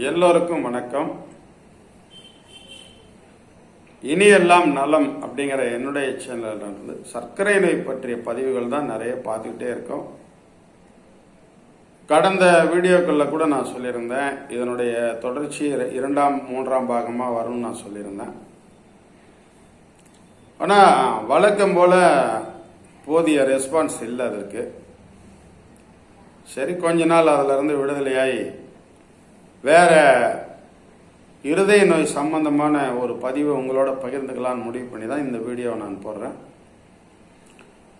எல்லோருக்கும் வணக்கம். இனியெல்லாம் நலம் அப்படிங்கிற என்னுடைய சேனலில் இருந்து சர்க்கரை நோய் பற்றிய பதிவுகள் தான் நிறைய பார்த்துக்கிட்டே இருக்கோம். கடந்த வீடியோக்களில் கூட நான் சொல்லியிருந்தேன். இதனுடைய தொடர்ச்சி இரண்டாம் மூன்றாம் பாகமாக வரும்னு நான் சொல்லியிருந்தேன். ஆனால் வழக்கம் போல் போதிய ரெஸ்பான்ஸ் இல்லை அதற்கு. சரி கொஞ்ச நாள் அதிலிருந்து விடுதலையாகி வேற இருதய நோய் சம்பந்தமான ஒரு பதிவை உங்களோட பகிர்ந்துக்கலாம்னு முடிவு பண்ணி தான் இந்த வீடியோவை நான் போடுறேன்.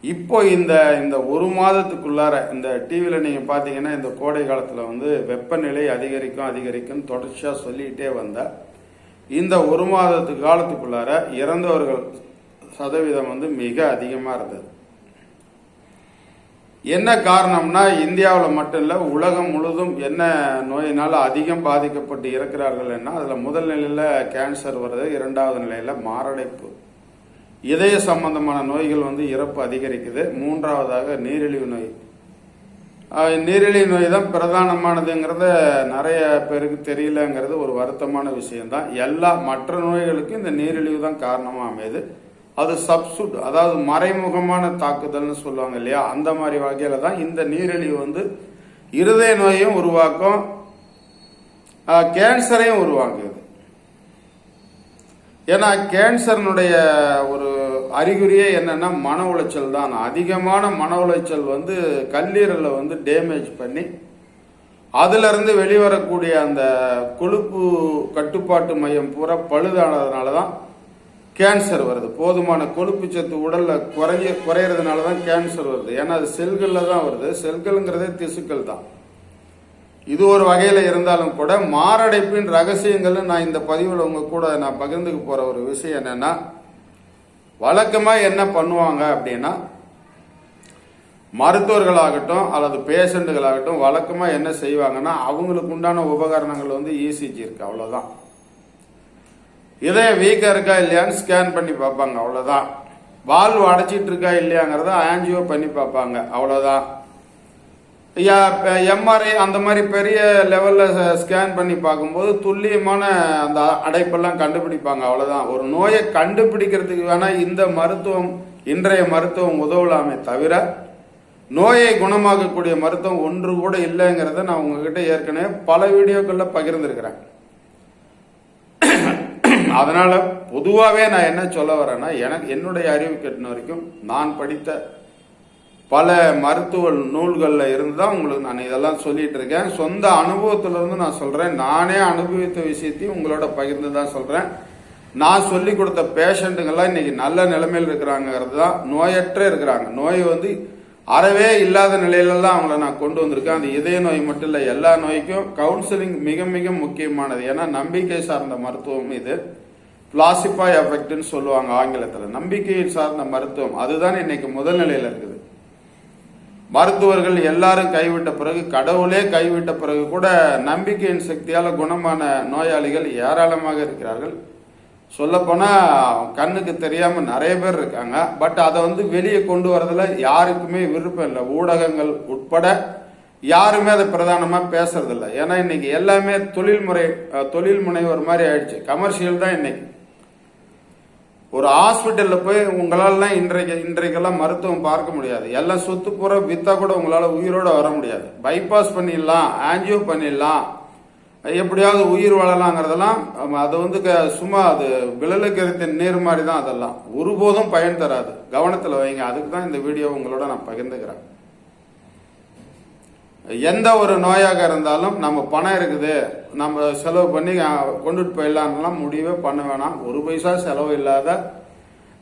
இப்போ இந்த இந்த ஒரு மாதத்துக்குள்ளார இந்த டிவியில் நீங்கள் பார்த்தீங்கன்னா இந்த கோடை காலத்தில் வந்து வெப்பநிலை அதிகரிக்கும் அதிகரிக்கும் தொடர்ச்சியாக சொல்லிக்கிட்டே வந்த இந்த ஒரு மாதத்து காலத்துக்குள்ளார இறந்தவர்கள் சதவீதம் வந்து மிக அதிகமாக இருந்தது. என்ன காரணம்னா இந்தியாவில் மட்டும் இல்லை உலகம் முழுதும் என்ன நோயினால் அதிகம் பாதிக்கப்பட்டு இருக்கிறார்கள்னா அதில் முதல் நிலையில் கேன்சர் வருது இரண்டாவது நிலையில் மாரடைப்பு. இதய சம்பந்தமான நோய்கள் வந்து இறப்பு அதிகரிக்குது. மூன்றாவதாக நீரிழிவு நோய். நீரிழிவு நோய் தான் பிரதானமானதுங்கிறத நிறைய பேருக்கு தெரியலங்கிறது ஒரு வருத்தமான விஷயம்தான். எல்லா மற்ற நோய்களுக்கும் இந்த நீரிழிவு தான் காரணமாக அமையுது. அது சப்சுட் அதாவது மறைமுகமான தாக்குதல்னு சொல்லுவாங்க இல்லையா? அந்த மாதிரி வகையில தான் இந்த நீரிழிவு வந்து இருதய நோயையும் உருவாக்கும் கேன்சரையும் உருவாக்குது. ஏன்னா கேன்சர்னுடைய ஒரு அறிகுறியே என்னன்னா மன உளைச்சல் தான். அதிகமான மன உளைச்சல் வந்து கல்லீரலை வந்து டேமேஜ் பண்ணி அதிலிருந்து வெளிவரக்கூடிய அந்த கொழுப்பு கட்டுப்பாட்டு மையம் பூரா பழுதானதுனால தான் கேன்சர் வருது. போதுமான கொழுப்பு சத்து உடலில் குறைய குறையறதுனால தான் கேன்சர் வருது. ஏன்னா அது செல்களில் தான் வருது. செல்கள்ங்கிறதே திசுக்கள் தான். இது ஒரு வகையில் இருந்தாலும் கூட மாரடைப்பின் ரகசியங்கள் நான் இந்த பதிவில் உங்கள் கூட நான் பகிர்ந்துக்க போகிற ஒரு விஷயம் என்னென்னா வழக்கமாக என்ன பண்ணுவாங்க அப்படின்னா மருத்துவர்களாகட்டும் அல்லது பேஷண்ட்டுகளாகட்டும் வழக்கமாக என்ன செய்வாங்கன்னா அவங்களுக்கு உண்டான உபகரணங்கள் வந்து இசிஜி இருக்கு. அவ்வளோதான் இதயம் வீக்கா இருக்கா இல்லையான்னு ஸ்கேன் பண்ணி பார்ப்பாங்க அவ்வளோதான் வால்வ் அடைச்சிட்டு இருக்கா இல்லையாங்கிறத ஆன்ஜியோ பண்ணி பார்ப்பாங்க அவ்வளோதான் எம்ஆர்ஐ அந்த மாதிரி பெரிய லெவலில் ஸ்கேன் பண்ணி பார்க்கும்போது துல்லியமான அந்த அடைப்பெல்லாம் கண்டுபிடிப்பாங்க அவ்வளோதான் ஒரு நோயை கண்டுபிடிக்கிறதுக்கு வேணால் இந்த மருத்துவம் இன்றைய மருத்துவம் உதவலாமே தவிர நோயை குணமாக்கக்கூடிய மருத்துவம் ஒன்று கூட இல்லைங்கிறத நான் உங்ககிட்ட ஏற்கனவே பல வீடியோக்களில் பகிர்ந்திருக்கிறேன். அதனால பொதுவாகவே நான் என்ன சொல்ல வரேன்னா எனக்கு என்னுடைய அறிவு கட்டின வரைக்கும் நான் படித்த பல மருத்துவ நூல்களில் இருந்து தான் உங்களுக்கு நான் இதெல்லாம் சொல்லிட்டு இருக்கேன். சொந்த அனுபவத்திலிருந்து நான் சொல்கிறேன் நானே அனுபவித்த விஷயத்தையும் உங்களோட பகிர்ந்து தான் சொல்கிறேன் நான் சொல்லி கொடுத்த பேஷண்ட்டுங்கெல்லாம் இன்னைக்கு நல்ல நிலைமையில் இருக்கிறாங்கிறது தான் நோயற்ற இருக்கிறாங்க. நோய் வந்து அறவே இல்லாத நிலையிலலாம் அவங்கள நான் கொண்டு வந்திருக்கேன். அது இதய நோய் மட்டும் இல்லை எல்லா நோய்க்கும் கவுன்சிலிங் மிக மிக முக்கியமானது. ஏன்னா நம்பிக்கை சார்ந்த மருத்துவம் இது. பிளாசிஃபை எஃபெக்ட்னு சொல்லுவாங்க ஆங்கிலத்தில். நம்பிக்கையை சார்ந்த மருத்துவம். அதுதான் இன்னைக்கு முதல் நிலையில் இருக்குது. மருத்துவர்கள் எல்லாரும் கைவிட்ட பிறகு கடவுளே கைவிட்ட பிறகு கூட நம்பிக்கையின் சக்தியால் குணமான நோயாளிகள் ஏராளமாக இருக்கிறார்கள். சொல்லப்போனால் கண்ணுக்கு தெரியாமல் நிறைய பேர் இருக்காங்க. பட் அதை வந்து வெளியே கொண்டு வரதில் யாருக்குமே விருப்பம் இல்லை. ஊடகங்கள் உட்பட யாருமே அதை பிரதானமாக பேசுறதில்ல. ஏன்னா இன்னைக்கு எல்லாமே தொழில்முறை தொழில் முனைவர் மாதிரி ஆயிடுச்சு. கமர்ஷியல் தான் இன்னைக்கு. ஒரு ஹாஸ்பிட்டலில் போய் உங்களாலாம் இன்றைக்கு இன்றைக்கெல்லாம் மருத்துவம் பார்க்க முடியாது. எல்லாம் சொத்து பூரா வித்தா கூட உங்களால் உயிரோட வர முடியாது. பைபாஸ் பண்ணிடலாம் ஆன்ஜியோ பண்ணிடலாம். எப்படியாவது உயிர் வாழலாங்கிறதெல்லாம் அது வந்து க- சும்மா அது விழலுக்கு நீர் மாதிரி தான் அதெல்லாம். ஒருபோதும் பயன் தராது. கவனத்தில் வைங்க. அதுக்கு தான் இந்த வீடியோ உங்களோட நான் பகிர்ந்துக்கிறேன். எந்த ஒரு நோயாக இருந்தாலும் நம்ம பணம் இருக்குது நம்ம செலவு பண்ணி கொண்டுட்டு போயிடலாம்லாம் முடிவே பண்ண வேணாம். ஒரு பைசா செலவு இல்லாத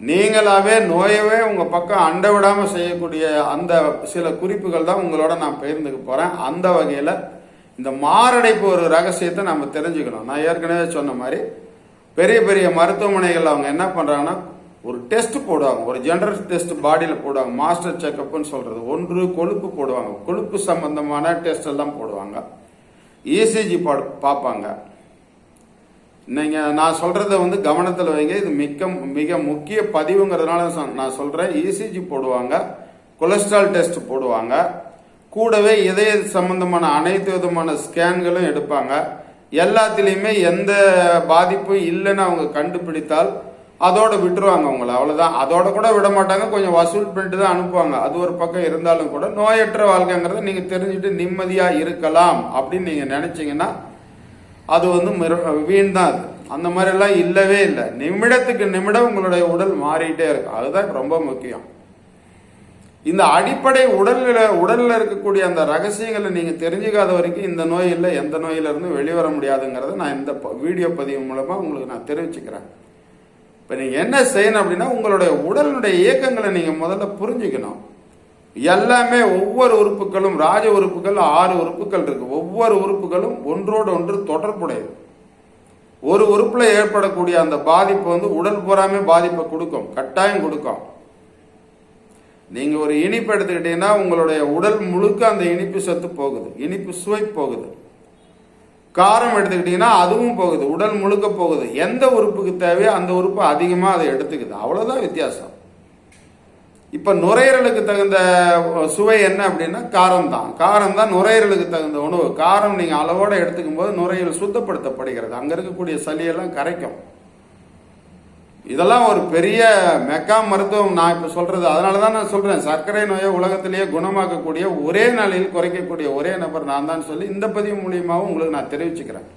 நீங்களாவே நோயவே உங்க பக்கம் அண்டை விடாம செய்யக்கூடிய அந்த சில குறிப்புகள் தான் உங்களோட நான் பகிர்ந்துக்க போறேன். அந்த வகையில இந்த மாரடைப்பு ஒரு ரகசியத்தை நம்ம தெரிஞ்சுக்கணும். நான் ஏற்கனவே சொன்ன மாதிரி பெரிய பெரிய மருத்துவமனைகள் அவங்க என்ன பண்றாங்கன்னா ஒரு டெஸ்ட் போடுவாங்க. ஒரு ஜெனரல் டெஸ்ட் பாடியில் போடுவாங்க. மாஸ்டர் செக்கப்னு சொல்றது. ஒன்று கொழுப்பு போடுவாங்க. கொழுப்பு சம்பந்தமான டெஸ்ட் எல்லாம் போடுவாங்க. இசிஜி பார்ப்பாங்க. நீங்கள் நான் சொல்கிறத வந்து கவனத்தில் வைங்க. இது மிக்க மிக முக்கிய பதிவுங்கிறதுனால சொ- நான் சொல்கிறேன் இசிஜி போடுவாங்க. கொலஸ்ட்ரால் டெஸ்ட் போடுவாங்க. கூடவே இதய சம்பந்தமான அனைத்து விதமான ஸ்கேன்களும் எடுப்பாங்க. எல்லாத்துலேயுமே எந்த பாதிப்பும் இல்லைன்னு அவங்க கண்டுபிடித்தால் அதோட விட்டுருவாங்க அவங்கள அவ்வளோதான் அதோட கூட விட மாட்டாங்க கொஞ்சம் வசூல் பண்ணிட்டு தான் அனுப்புவாங்க. அது ஒரு பக்கம் இருந்தாலும் கூட நோயற்ற வாழ்க்கைங்கிறத நீங்கள் தெரிஞ்சுட்டு நிம்மதியாக இருக்கலாம் அப்படின்னு நீங்கள் நினச்சிங்கன்னா அது வந்து வீண் தான் அது. அந்த மாதிரிலாம் இல்லவே இல்லை. நிமிடத்துக்கு நிமிடம் உங்களுடைய உடல் மாறிட்டே இருக்கும். அதுதான் ரொம்ப முக்கியம். இந்த அடிப்படை உடல்ல உடல்ல இருக்கக்கூடிய அந்த ரகசியங்களை நீங்க தெரிஞ்சுக்காத வரைக்கும் இந்த நோய் இல்லை எந்த நோயிலிருந்து வெளிவர முடியாதுங்கிறத நான் இந்த ப- வீடியோ பதிவு மூலமா உங்களுக்கு நான் தெரிவிச்சுக்கிறேன். இப்போ நீங்கள் என்ன செய்யணும் அப்படின்னா உங்களுடைய உடலுடைய இயக்கங்களை நீங்கள் முதல்ல புரிஞ்சுக்கணும். எல்லாமே ஒவ்வொரு உறுப்புகளும் ராஜ உறுப்புகள் ஆறு உறுப்புகள் இருக்கு. ஒவ்வொரு உறுப்புகளும் ஒன்றோடு ஒன்று தொடர்புடையது. ஒரு உறுப்பில் ஏற்படக்கூடிய அந்த பாதிப்பு வந்து உடல் பூராமே பாதிப்பை கொடுக்கும் கட்டாயம் கொடுக்கும். நீங்கள் ஒரு இனிப்பு எடுத்துக்கிட்டீங்கன்னா உங்களுடைய உடல் முழுக்க அந்த இனிப்பு சத்து போகுது இனிப்பு சுவை போகுது. காரம் எடுத்துக்கிட்டீங்கன்னா அதுவும் போகுது உடல் முழுக்க போகுது. எந்த உறுப்புக்கு தேவையோ அந்த உறுப்பு அதிகமாக அதை எடுத்துக்குது. அவ்வளோதான் வித்தியாசம். இப்போ நுரையீரலுக்கு தகுந்த சுவை என்ன அப்படின்னா காரம் தான் காரம் தான் நுரையீரலுக்கு தகுந்த உணவு. காரம் நீங்கள் அளவோட எடுத்துக்கும் போது நுரையீரல் சுத்தப்படுத்தப்படுகிறது. அங்கே இருக்கக்கூடிய சளியெல்லாம் கரைக்கும். இதெல்லாம் ஒரு பெரிய மெக்கா மருத்துவம். நான் இப்போ சொல்றது அதனால தான் நான் சொல்றேன். சர்க்கரை நோயை உலகத்திலேயே குணமாக்கக்கூடிய ஒரே நாளில் குறைக்கக்கூடிய ஒரே நபர் நான் தான் சொல்லி இந்த பதிவு மூலியமாகவும் உங்களுக்கு நான் தெரிவிச்சுக்கிறேன்.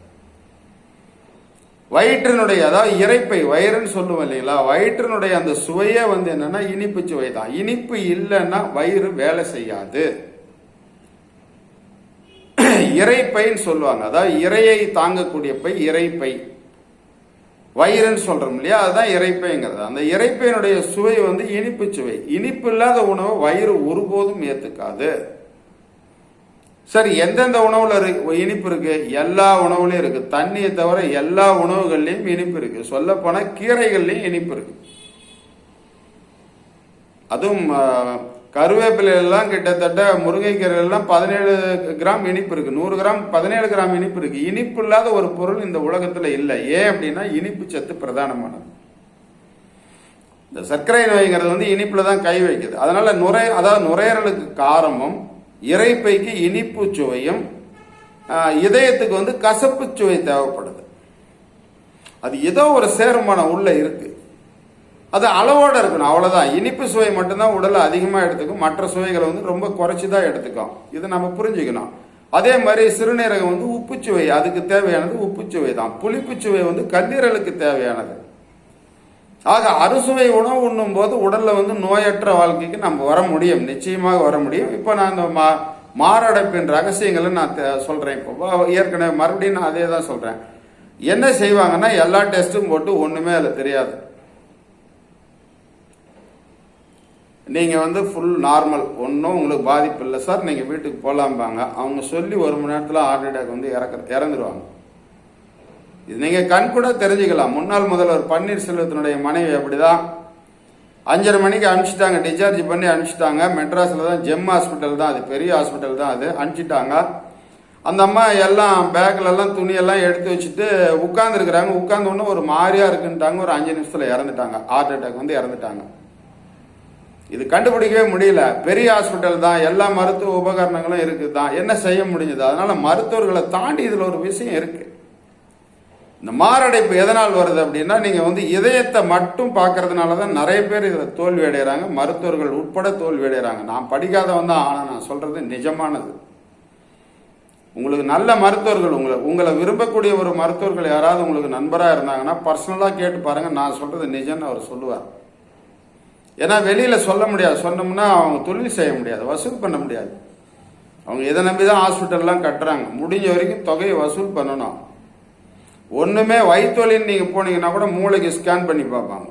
வயிற்றினுடைய அதாவது இறைப்பை வயிறுன்னு சொல்லுவோம் இல்லைங்களா? வயிற்றினுடைய அந்த சுவையே வந்து என்னன்னா இனிப்பு சுவை தான். இனிப்பு இல்லைன்னா வயிறு வேலை செய்யாது. இறைப்பைன்னு சொல்லுவாங்க. அதாவது இறையை தாங்கக்கூடிய பை இறைப்பை. வயிறுன்னு சொல்றோம் இல்லையா? அதுதான் இறைப்பைங்கிறது. அந்த இறைப்பையினுடைய சுவை வந்து இனிப்பு சுவை. இனிப்பு இல்லாத உணவை வயிறு ஒருபோதும் ஏத்துக்காது. சரி எந்தெந்த உணவுல இருக்கு இனிப்பு இருக்கு? எல்லா உணவுலயும் இருக்கு. தண்ணியை தவிர எல்லா உணவுகள்லயும் இனிப்பு இருக்கு. சொல்ல போனா கீரைகள்லயும் இனிப்பு இருக்கு. அதுவும் கருவேப்பிலையெல்லாம் கிட்டத்தட்ட முருங்கைக்கீரைகள்லாம் பதினேழு கிராம் இனிப்பு இருக்கு. நூறு கிராம் பதினேழு கிராம் இனிப்பு இருக்கு. இனிப்பு இல்லாத ஒரு பொருள் இந்த உலகத்துல இல்லை. ஏன் அப்படின்னா இனிப்பு சத்து பிரதானமானது. இந்த சர்க்கரை நோய்ங்கிறது வந்து இனிப்புல தான் கை வைக்குது. அதனால நுரை அதாவது நுரையீரலுக்கு காரமும் இறைப்பைக்கு இனிப்பு சுவையும் இதயத்துக்கு வந்து கசப்பு சுவை தேவைப்படுது. அது ஏதோ ஒரு சேருமானம் உள்ள இருக்கு. அது அளவோட இருக்கணும் அவ்வளோதான் இனிப்பு சுவை மட்டும்தான் உடலை அதிகமாக எடுத்துக்கும். மற்ற சுவைகளை வந்து ரொம்ப குறைச்சி தான் எடுத்துக்கும். இதை நம்ம புரிஞ்சுக்கணும். அதே மாதிரி சிறுநீரகம் வந்து உப்புச்சுவை அதுக்கு தேவையானது உப்புச்சுவை தான். புளிப்புச்சுவை வந்து கல்லீரலுக்கு தேவையானது. ஆக அறுசுவை உணவு உண்ணும் போது உடலில் வந்து நோயற்ற வாழ்க்கைக்கு நம்ம வர முடியும். நிச்சயமாக வர முடியும். இப்போ நான் அந்த மா மாரடைப்பின் ரகசியங்களை நான் சொல்கிறேன் இப்போ ஏற்கனவே மறுபடியும் நான் அதே தான் சொல்கிறேன் என்ன செய்வாங்கன்னா எல்லா டெஸ்ட்டும் போட்டு ஒன்றுமே அதில் தெரியாது. நீங்கள் வந்து ஃபுல் நார்மல் ஒன்றும் உங்களுக்கு பாதிப்பு இல்லை சார். நீங்கள் வீட்டுக்கு போகலாம்பாங்க அவங்க சொல்லி ஒரு மணி நேரத்தில் ஹார்ட் அட்டாக் வந்து இறக்க இறந்துருவாங்க. இது நீங்கள் கண் கூட தெரிஞ்சுக்கலாம். முன்னாள் முதல்வர் பன்னீர்செல்வத்தினுடைய மனைவி அப்படிதான். அஞ்சரை மணிக்கு அனுப்பிச்சிட்டாங்க. டிஸ்சார்ஜ் பண்ணி அனுப்பிச்சிட்டாங்க. மெட்ராஸில் தான் ஜெம் ஹாஸ்பிட்டல் தான். அது பெரிய ஹாஸ்பிட்டல் தான் அது. அனுப்பிச்சிட்டாங்க. அந்த அம்மா எல்லாம் பேக்கிலெல்லாம் துணியெல்லாம் எடுத்து வச்சுட்டு உட்காந்துருக்குறாங்க உட்கார்ந்த ஒரு மாதிரியாக இருக்குன்ட்டாங்க. ஒரு அஞ்சு நிமிஷத்தில் இறந்துட்டாங்க. ஹார்ட் அட்டாக் வந்து இறந்துட்டாங்க. இது கண்டுபிடிக்கவே முடியல. பெரிய ஹாஸ்பிட்டல் தான் எல்லா மருத்துவ உபகரணங்களும் இருக்குது தான். என்ன செய்ய முடிஞ்சது? அதனால மருத்துவர்களை தாண்டி இதில் ஒரு விஷயம் இருக்கு. இந்த மாரடைப்பு எதனால் வருது அப்படின்னா நீங்கள் வந்து இதயத்தை மட்டும் பார்க்கறதுனால தான் நிறைய பேர் இதில் தோல்வி அடைகிறாங்க மருத்துவர்கள் உட்பட தோல்வி அடைகிறாங்க நான் படிக்காதவன் தான் ஆனால் நான் சொல்கிறது நிஜமானது. உங்களுக்கு நல்ல மருத்துவர்கள் உங்களை உங்களை விரும்பக்கூடிய ஒரு மருத்துவர்கள் யாராவது உங்களுக்கு நண்பராக இருந்தாங்கன்னா பர்சனலாக கேட்டு பாருங்கள் நான் சொல்கிறது நிஜம்னு அவர் சொல்லுவார். ஏன்னா வெளியில் சொல்ல முடியாது. சொன்னோம்னா அவங்க தொழில் செய்ய முடியாது. வசூல் பண்ண முடியாது. அவங்க இதை நம்பி தான் ஹாஸ்பிட்டல்லாம் கட்டுறாங்க. முடிஞ்ச வரைக்கும் தொகையை வசூல் பண்ணணும். ஒன்றுமே வயிற்றுவலின்னு நீங்கள் போனீங்கன்னா கூட மூளைக்கு ஸ்கேன் பண்ணி பார்ப்பாங்க.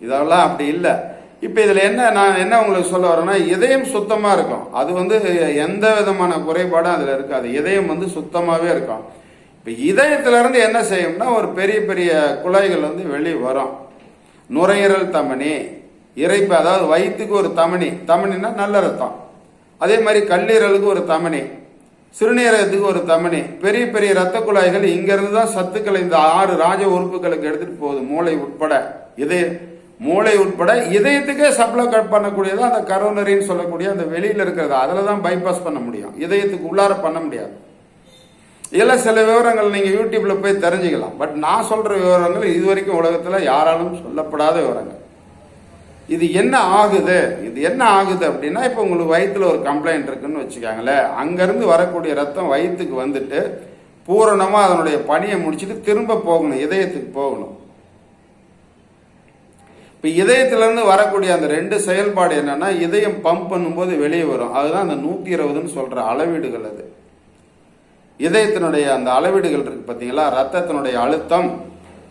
இதெல்லாம் அப்படி இல்லை. இப்போ இதில் என்ன நான் என்ன உங்களுக்கு சொல்ல வரேன்னா இதயம் சுத்தமாக இருக்கும். அது வந்து எந்த விதமான குறைபாடும் அதில் இருக்காது. இதயம் வந்து சுத்தமாகவே இருக்கும். இப்போ இதயத்துலேருந்து என்ன செய்யும்னா ஒரு பெரிய பெரிய குழாய்கள் வந்து வெளியே வரும். நுரையீரல் தமனி இறைப்பு அதாவது வயிற்றுக்கு ஒரு தமனி. தமனின்னா நல்ல ரத்தம். அதே மாதிரி கல்லீரலுக்கு ஒரு தமனி சிறுநீரகத்துக்கு ஒரு தமனி. பெரிய பெரிய ரத்த குழாய்கள் இங்கிருந்து தான் சத்துக்களை இந்த ஆறு ராஜ உறுப்புகளுக்கு எடுத்துட்டு போகுது. மூளை உட்பட இதய மூளை உட்பட இதயத்துக்கே சப்ளை கட் பண்ணக்கூடியது அந்த கரோனரின்னு சொல்லக்கூடிய அந்த வெளியில் இருக்கிறது. அதில் தான் பைபாஸ் பண்ண முடியும். இதயத்துக்கு உள்ளார பண்ண முடியாது. இதெல்லாம் சில விவரங்கள் நீங்கள் யூடியூப்பில் போய் தெரிஞ்சுக்கலாம். பட் நான் சொல்கிற விவரங்கள் இது வரைக்கும் உலகத்தில் யாராலும் சொல்லப்படாத விவரங்கள். இது என்ன ஆகுது? இது என்ன ஆகுது அப்படின்னா இப்போ உங்களுக்கு வயிற்றில் ஒரு கம்ப்ளைண்ட் இருக்குன்னு வச்சுக்காங்களேன். அங்கேருந்து வரக்கூடிய ரத்தம் வயிற்றுக்கு வந்துட்டு பூரணமாக அதனுடைய பணியை முடிச்சுட்டு திரும்ப போகணும் இதயத்துக்கு போகணும். இப்போ இதயத்திலேருந்து வரக்கூடிய அந்த ரெண்டு செயல்பாடு என்னென்னா இதயம் பம்ப் பண்ணும்போது வெளியே வரும். அதுதான் அந்த நூற்றி இருபதுன்னு சொல்கிற அளவீடுகள் அது. இதயத்தினுடைய அந்த அளவீடுகள் இருக்கு பார்த்தீங்களா ரத்தத்தினுடைய அழுத்தம்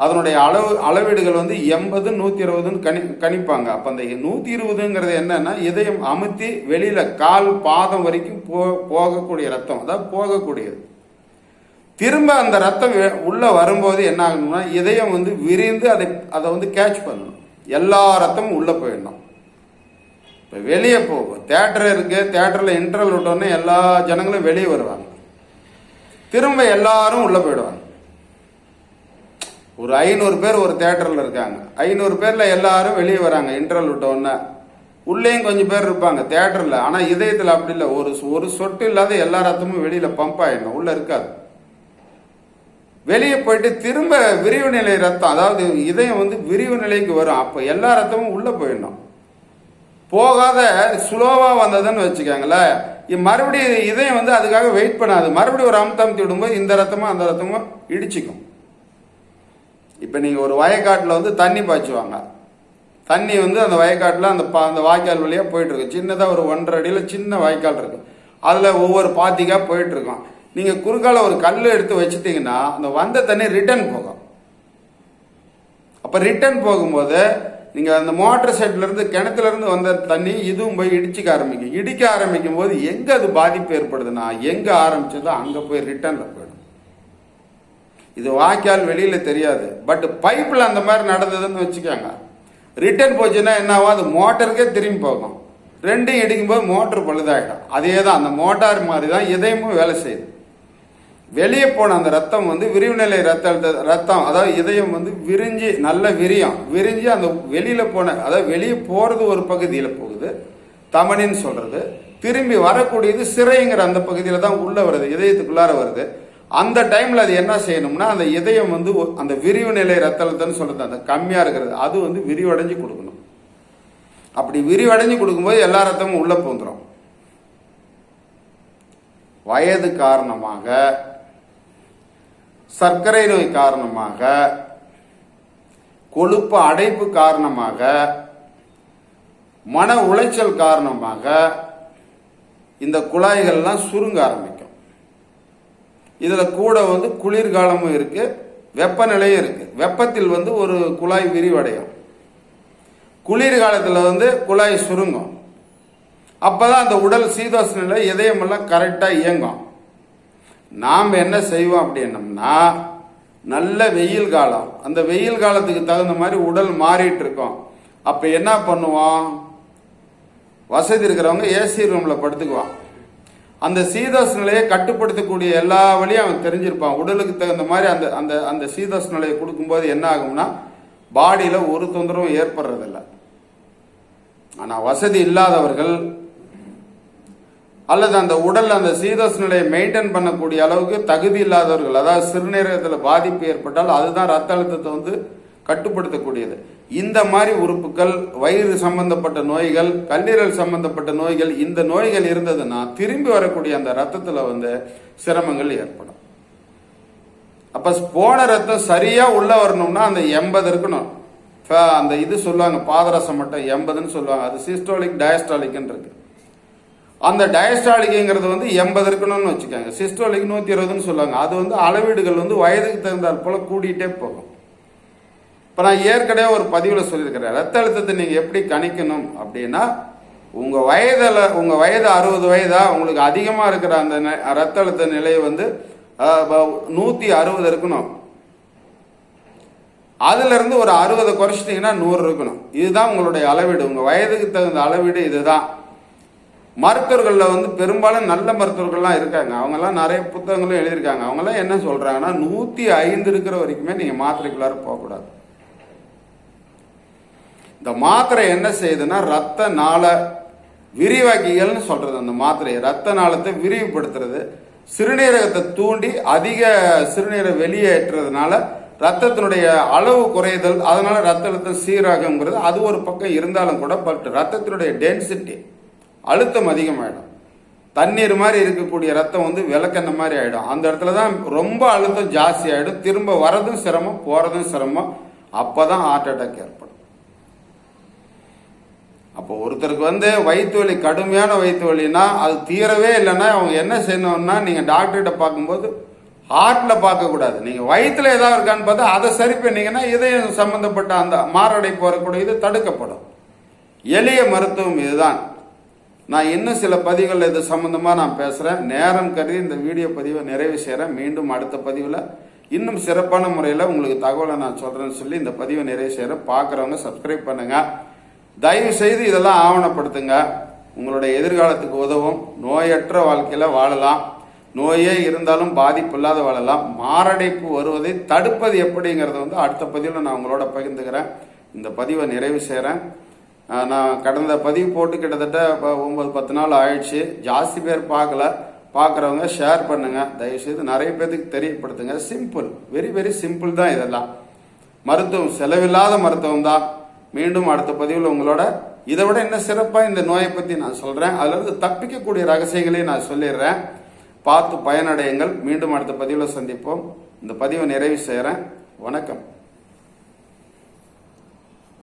அதனுடைய அளவு அளவீடுகள் வந்து எண்பது நூற்றி இருபதுன்னு கணி கணிப்பாங்க. அப்போ அந்த நூற்றி இருபதுங்கிறது என்னன்னா இதயம் அமுத்தி வெளியில் கால் பாதம் வரைக்கும் போ போகக்கூடிய ரத்தம் அதாவது போகக்கூடியது. திரும்ப அந்த ரத்தம் உள்ளே வரும்போது என்ன ஆகணும்னா இதயம் வந்து விரிந்து அதை அதை வந்து கேட்ச் பண்ணணும். எல்லா ரத்தமும் உள்ளே போயிடணும். இப்போ வெளியே போகும் தேட்டர் இருக்குது தேட்டரில் இன்டர்வல் விட்டோன்னே எல்லா ஜனங்களும் வெளியே வருவாங்க. திரும்ப எல்லாரும் உள்ள போயிடுவாங்க. ஒரு ஐநூறு பேர் ஒரு தேட்டரில் இருக்காங்க. ஐநூறு பேர்ல எல்லாரும் வெளியே வராங்க இன்டர்வல் விட்ட உடனே. உள்ளேயும் கொஞ்சம் பேர் இருப்பாங்க தேட்டரில் ஆனால் இதயத்தில் அப்படி இல்லை. ஒரு ஒரு சொட்டு இல்லாத எல்லா ரத்தமும் வெளியில பம்ப் ஆயிடணும். உள்ள இருக்காது. வெளியே போயிட்டு திரும்ப விரிவு நிலை ரத்தம் அதாவது இதயம் வந்து விரிவு நிலைக்கு வரும். அப்போ எல்லா ரத்தமும் உள்ள போயிடணும். போகாத ஸ்லோவாக வந்ததுன்னு வச்சுக்கோங்களேன். மறுபடியும் இதயம் வந்து அதுக்காக வெயிட் பண்ணாது. மறுபடியும் ஒரு அமுத்தமுத்தி விடும்போது இந்த ரத்தமும் அந்த ரத்தமும் இடிச்சிக்கும். இப்போ நீங்கள் ஒரு வயக்காட்டில் வந்து தண்ணி பாய்ச்சுவாங்க தண்ணி வந்து அந்த வயக்காட்டில் அந்த பா அந்த வாய்க்கால் வழியாக போயிட்டுருக்கு. சின்னதாக ஒரு ஒன்றரை அடியில் சின்ன வாய்க்கால் இருக்கு. அதில் ஒவ்வொரு பாத்திக்காக போயிட்டுருக்கோம். நீங்கள் குறுக்கால ஒரு கல் எடுத்து வச்சுட்டிங்கன்னா அந்த வந்த தண்ணி ரிட்டர்ன் போகும். அப்போ ரிட்டர்ன் போகும்போது நீங்கள் அந்த மோட்டர் சைட்லேருந்து கிணத்துலேருந்து வந்த தண்ணி இதுவும் போய் இடிச்சுக்க ஆரம்பிக்கும். இடிக்க ஆரம்பிக்கும் போது எங்கே அது பாதிப்பு ஏற்படுதுன்னா எங்கே ஆரம்பிச்சதோ அங்கே போய் ரிட்டர்னில் போயிடும். இது வாய்க்கால் வெளியில் தெரியாது. பட் பைப்பில் அந்த மாதிரி நடந்ததுன்னு வச்சுக்கோங்க. ரிட்டர்ன் போச்சுன்னா என்ன ஆகும் அது மோட்டருக்கே திரும்பி போகும். ரெண்டையும் இடிக்கும்போது மோட்டர் பழுதாகிடும் அதே தான் அந்த மோட்டார் மாதிரி தான் இதயமும் வேலை செய்யுது. வெளியே போன அந்த ரத்தம் வந்து விரிவுநிலை ரத்த அழுத்த- ரத்தம் அதாவது இதயம் வந்து விரிஞ்சு நல்ல விரியம். விரிஞ்சு அந்த வெளியில போன அதாவது வெளியே போறது ஒரு பகுதியில் போகுது. தமனின்னு சொல்றது. திரும்பி வரக்கூடியது சிறைங்கிற அந்த பகுதியில் தான் உள்ள வருது இதயத்துக்குள்ளார வருது. அந்த டைம்ல அது என்ன செய்யணும்னா அந்த இதயம் வந்து அந்த விரிவு நிலை ரத்த அழுத்தம்னு சொல்றது அந்த கம்மியா இருக்கிறது அது வந்து விரிவடைஞ்சு கொடுக்கணும். அப்படி விரிவடைஞ்சு கொடுக்கும்போது எல்லா ரத்தமும் உள்ள போந்துடும் வயது காரணமாக சர்க்கரை நோய் காரணமாக கொழுப்பு அடைப்பு காரணமாக மன உளைச்சல் காரணமாக இந்த குழாய்கள்லாம் சுருங்க ஆரம்பிக்கும். இதில் கூட வந்து குளிர்காலமும் இருக்கு வெப்பநிலையும் இருக்கு. வெப்பத்தில் வந்து ஒரு குழாய் விரிவடையும். குளிர்காலத்தில் வந்து குழாய் சுருங்கும். அப்பதான் அந்த உடல் சீதோஷ நிலை இதயமெல்லாம் கரெக்டாக இயங்கும். நாம் என்ன செய்வோம் அப்படின்னம்னா நல்ல வெயில் காலம். அந்த வெயில் காலத்துக்கு தகுந்த மாதிரி உடல் மாறிட்டு இருக்கோம். அப்போ என்ன பண்ணுவோம்? வசதி இருக்கிறவங்க ஏசி ரூமில் படுத்துக்குவான். அந்த சீதோஷ நிலையை கட்டுப்படுத்தக்கூடிய எல்லா வழியும் அவன் தெரிஞ்சிருப்பான். உடலுக்கு தகுந்த மாதிரி அந்த அந்த அந்த சீதோஷ நிலையை கொடுக்கும்போது என்ன ஆகும்னா பாடியில் ஒரு தொந்தரவும் ஏற்படுறதில்ல. ஆனால் வசதி இல்லாதவர்கள் அல்லது அந்த உடல் அந்த சீதஸ் நிலையை மெயின்டைன் பண்ணக்கூடிய அளவுக்கு தகுதி இல்லாதவர்கள் அதாவது சிறுநீரகத்தில் பாதிப்பு ஏற்பட்டால் அதுதான் ரத்த அழுத்தத்தை வந்து கட்டுப்படுத்தக்கூடியது. இந்த மாதிரி உறுப்புகள் வயிறு சம்பந்தப்பட்ட நோய்கள் கல்லீரல் சம்பந்தப்பட்ட நோய்கள் இந்த நோய்கள் இருந்ததுன்னா திரும்பி வரக்கூடிய அந்த ரத்தத்தில் வந்து சிரமங்கள் ஏற்படும். அப்ப போன ரத்தம் சரியா உள்ள வரணும்னா அந்த எண்பது இருக்கணும். அந்த இது சொல்லுவாங்க பாதரசம் மட்டும் எண்பதுன்னு சொல்லுவாங்க. அது சிஸ்டோலிக் டயஸ்டாலிக்னு இருக்கு. அந்த டயஸ்டாலிக்குங்கிறது வந்து எண்பது இருக்கணும்னு வச்சுக்கோங்க. சிஸ்டோலிக் நூற்றி இருபதுன்னு சொல்லுவாங்க. அது வந்து அளவீடுகள் வந்து வயதுக்கு தகுந்தால் போல் கூடிட்டே போகும். இப்போ நான் ஏற்கனவே ஒரு பதிவில் சொல்லியிருக்கிறேன். ரத்த அழுத்தத்தை நீங்கள் எப்படி கணிக்கணும் அப்படின்னா உங்கள் வயதில் உங்கள் வயது அறுபது வயதாக உங்களுக்கு அதிகமாக இருக்கிற அந்த ரத்த அழுத்த நிலை வந்து நூற்றி அறுபது இருக்கணும். அதுலேருந்து ஒரு அறுபதை குறைச்சிட்டிங்கன்னா நூறு இருக்கணும். இதுதான் உங்களுடைய அளவீடு. உங்கள் வயதுக்கு தகுந்த அளவீடு இதுதான். மருத்துவர்களில் வந்து பெரும்பாலும் நல்ல மருத்துவர்கள்லாம் இருக்காங்க. அவங்கெல்லாம் நிறைய புத்தகங்களும் எழுதியிருக்காங்க. அவங்கெல்லாம் என்ன சொல்கிறாங்கன்னா நூற்றி ஐந்து இருக்கிற வரைக்குமே நீங்கள் மாத்திரைக்குள்ளார போகக்கூடாது. இந்த மாத்திரை என்ன செய்யுதுன்னா ரத்த நாள விரிவாக்கிகள்னு சொல்கிறது அந்த மாத்திரை ரத்த நாளத்தை விரிவுபடுத்துறது. சிறுநீரகத்தை தூண்டி அதிக சிறுநீரை வெளியேற்றுறதுனால ரத்தத்தினுடைய அளவு குறைதல் அதனால ரத்த அழுத்தம் சீராகுங்கிறது அது ஒரு பக்கம் இருந்தாலும் கூட பட் ரத்தத்தினுடைய டென்சிட்டி அழுத்தம் அதிகமாயிடும். தண்ணீர் மாதிரி இருக்கக்கூடிய ரத்தம் வந்து விளக்கெண்ணெய் மாதிரி ஆயிடும். அந்த இடத்துல தான் ரொம்ப அழுத்தம் ஜாஸ்தி ஆகிடும் திரும்ப வரதும் சிரமம் போறதும் சிரமம். அப்பதான் ஹார்ட் அட்டாக் ஏற்படும். அப்போ ஒருத்தருக்கு வந்து வயிற்று வலி கடுமையான வயிற்று வலினா அது தீரவே இல்லைன்னா அவங்க என்ன செய்யணும்னா நீங்கள் டாக்டர்கிட்ட பார்க்கும்போது ஹார்ட்டில் பார்க்கக்கூடாது நீங்கள் வயிற்றுல ஏதாவது இருக்கான்னு பார்த்தா அதை சரி பண்ணீங்கன்னா இதயம் சம்மந்தப்பட்ட அந்த மாரடைப்பு வரக்கூடிய இது தடுக்கப்படும். எளிய மருத்துவம் இதுதான். நான் இன்னும் சில பதிவுகள் இது சம்பந்தமா நான் பேசுறேன். நேரம் கருதி இந்த வீடியோ பதிவை நிறைவு செய்கிறேன் மீண்டும் அடுத்த பதிவில் இன்னும் சிறப்பான முறையில் உங்களுக்கு தகவலை நான் சொல்றேன்னு சொல்லி இந்த பதிவை நிறைவு செய்கிறேன் பார்க்குறவங்க சப்ஸ்கிரைப் பண்ணுங்க. தயவு செய்து இதெல்லாம் ஆவணப்படுத்துங்க. உங்களுடைய எதிர்காலத்துக்கு உதவும். நோயற்ற வாழ்க்கையில வாழலாம். நோயே இருந்தாலும் பாதிப்பு இல்லாத வாழலாம். மாரடைப்பு வருவதை தடுப்பது எப்படிங்கிறத வந்து அடுத்த பதிவில் நான் உங்களோட பகிர்ந்துக்கிறேன். இந்த பதிவை நிறைவு செய்கிறேன் நான் கடந்த பதிவு போட்டு கிட்டத்தட்ட இப்போ ஒம்பது பத்து நாள் ஆயிடுச்சு. ஜாஸ்தி பேர் பார்க்கல. பார்க்குறவங்க ஷேர் பண்ணுங்கள் தயவுசெய்து நிறைய பேர்த்துக்கு தெரியப்படுத்துங்க. சிம்பிள் வெரி வெரி சிம்பிள் தான் இதெல்லாம். மருத்துவம் செலவில்லாத மருத்துவம் தான். மீண்டும் அடுத்த பதிவில் உங்களோட இதை விட என்ன சிறப்பாக இந்த நோயை பற்றி நான் சொல்கிறேன் அதிலிருந்து தப்பிக்கக்கூடிய ரகசியங்களையும் நான் சொல்லிடுறேன். பார்த்து பயனடையுங்கள். மீண்டும் அடுத்த பதிவில் சந்திப்போம். இந்த பதிவை நிறைவு செய்கிறேன் வணக்கம்.